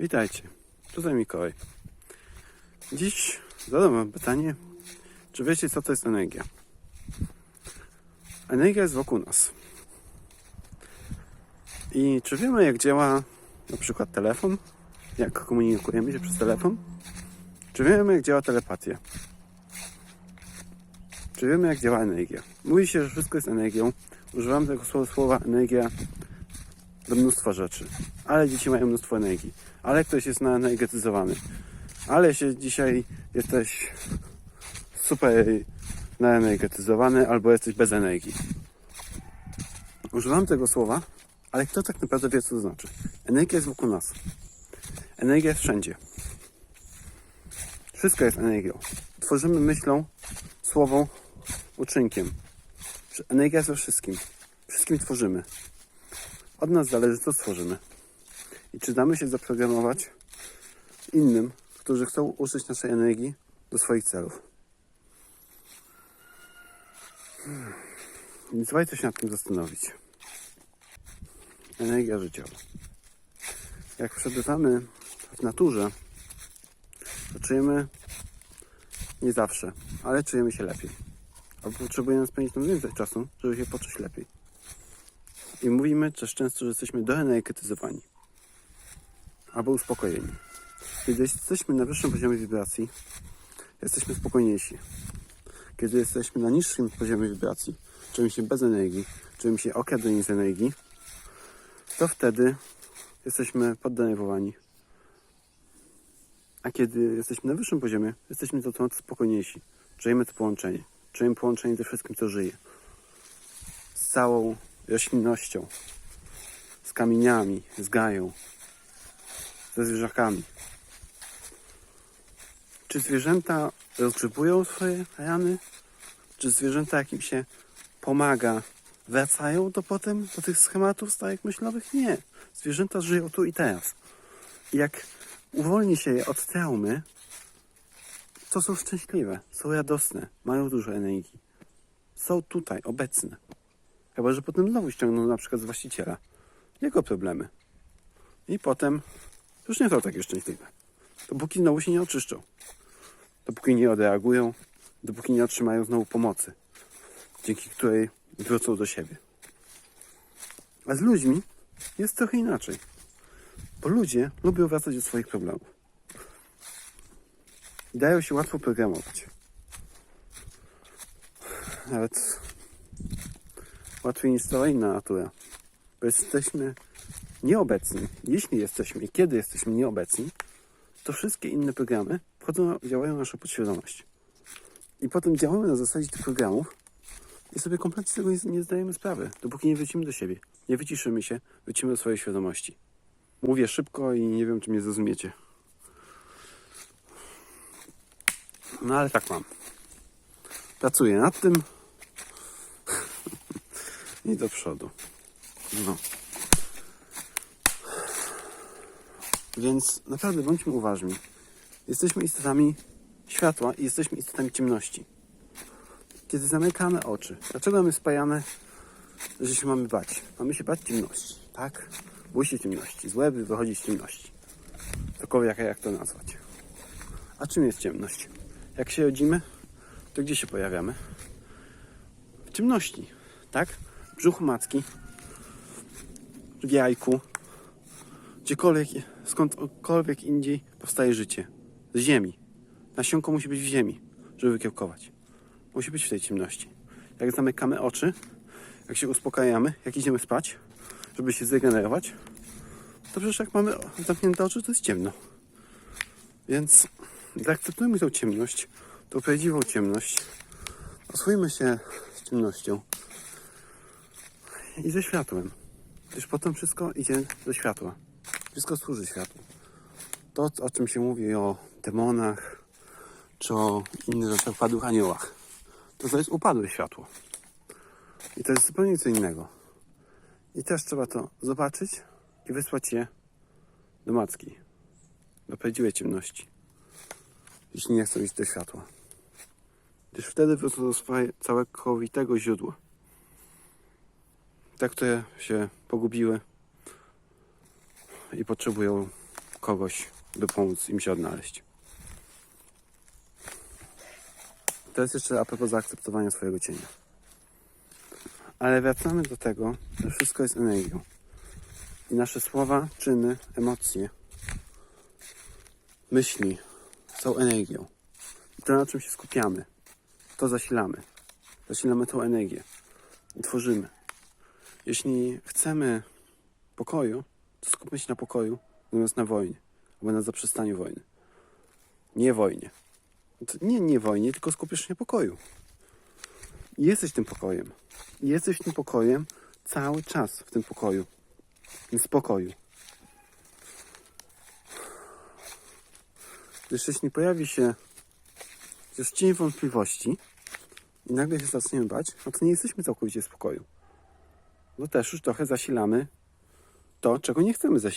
Witajcie, tutaj Mikołaj. Dziś zadam wam pytanie, czy wiecie co to jest energia? Energia jest wokół nas. I czy wiemy jak działa na przykład telefon? Jak komunikujemy się przez telefon? Czy wiemy jak działa telepatia? Czy wiemy jak działa energia? Mówi się, że wszystko jest energią. Używam tego słowa, energia do mnóstwa rzeczy. Ale dzieci mają mnóstwo energii. Ale ktoś jest naenergetyzowany. Ale się dzisiaj jesteś super naenergetyzowany albo jesteś bez energii. Używam tego słowa, ale kto tak naprawdę wie, co to znaczy? Energia jest wokół nas. Energia jest wszędzie. Wszystko jest energią. Tworzymy myślą, słową, uczynkiem. Energia jest we wszystkim. Wszystkim tworzymy. Od nas zależy, co stworzymy. I czy damy się zaprogramować innym, którzy chcą użyć naszej energii do swoich celów. Hmm. Więc warto się nad tym zastanowić. Energia życiowa. Jak przebywamy w naturze, to czujemy nie zawsze, ale czujemy się lepiej. Albo potrzebujemy spędzić tam więcej czasu, żeby się poczuć lepiej. I mówimy też często, że jesteśmy doenergetyzowani albo uspokojeni. Kiedy jesteśmy na wyższym poziomie wibracji, jesteśmy spokojniejsi. Kiedy jesteśmy na niższym poziomie wibracji, czujemy się bez energii, czujemy się okradeni z energii, to wtedy jesteśmy poddenerwowani. A kiedy jesteśmy na wyższym poziomie, jesteśmy to spokojniejsi. Czujemy to połączenie. Czujemy połączenie ze wszystkim, co żyje. Z całą roślinnością, z kamieniami, z gają, ze zwierzakami. Czy zwierzęta rozgrzebują swoje rany? Czy zwierzęta, jak im się pomaga, wracają do potem do tych schematów starych myślowych? Nie. Zwierzęta żyją tu i teraz. I jak uwolni się je od traumy, to są szczęśliwe, są radosne, mają dużo energii. Są tutaj, obecne. Chyba, że potem znowu ściągną na przykład z właściciela. Jego problemy. I potem już nie są takie szczęśliwe. Dopóki znowu się nie oczyszczą. Dopóki nie odreagują, dopóki nie otrzymają znowu pomocy, dzięki której wrócą do siebie. A z ludźmi jest trochę inaczej. Bo ludzie lubią wracać do swoich problemów. Dają się łatwo programować. Nawet łatwiej niż cała inna natura. Bo jesteśmy nieobecni. Jeśli jesteśmy i kiedy jesteśmy nieobecni, to wszystkie inne programy wchodzą, działają na naszą podświadomość. I potem działamy na zasadzie tych programów i sobie kompletnie z tego nie, nie zdajemy sprawy, dopóki nie wrócimy do siebie. Nie wyciszymy się, wrócimy do swojej świadomości. Mówię szybko i nie wiem, czy mnie zrozumiecie. No ale tak mam. Pracuję nad tym i do przodu. No. Więc naprawdę bądźmy uważni. Jesteśmy istotami światła i jesteśmy istotami ciemności. Kiedy zamykamy oczy, dlaczego mamy spajane, że się mamy bać? Mamy się bać ciemności, tak? Bój się ciemności. Złe by wychodzi z ciemności. Cokolwiek jak to nazwać. A czym jest ciemność? Jak się rodzimy, to gdzie się pojawiamy? W ciemności, tak? Brzuchu matki, w jajku, gdziekolwiek, skądkolwiek indziej powstaje życie. Z ziemi. Nasionko musi być w ziemi, żeby wykiełkować. Musi być w tej ciemności. Jak zamykamy oczy, jak się uspokajamy, jak idziemy spać, żeby się zregenerować, to przecież jak mamy zamknięte oczy, to jest ciemno. Więc zaakceptujmy tą ciemność, tą prawdziwą ciemność. Oswójmy się z ciemnością i ze światłem. Gdyż potem wszystko idzie do światła. Wszystko służy światłu. To, o czym się mówi o demonach, czy o innych upadłych aniołach, to to jest upadłe światło. I to jest zupełnie co innego. I też trzeba to zobaczyć i wysłać je do macki, do prawdziwej ciemności, jeśli nie chcą iść do światła. Gdyż wtedy wrócą do swojego całkowitego źródła. Te, które się pogubiły i potrzebują kogoś, by pomóc im się odnaleźć. To jest jeszcze a propos zaakceptowania swojego cienia. Ale wracamy do tego, że wszystko jest energią. I nasze słowa, czyny, emocje, myśli są energią. I to, na czym się skupiamy, to zasilamy. Zasilamy tą energię i tworzymy. Jeśli chcemy pokoju, to skupmy się na pokoju zamiast na wojnie, albo na zaprzestaniu wojny. Nie wojnie. Nie, nie wojnie, tylko skupisz się na pokoju. Jesteś tym pokojem. Jesteś tym pokojem cały czas w tym pokoju. W spokoju. Gdyż jeśli pojawi się jest cień wątpliwości i nagle się zaczniemy bać, no to nie jesteśmy całkowicie w spokoju. Bo też już trochę zasilamy to, czego nie chcemy zasilać.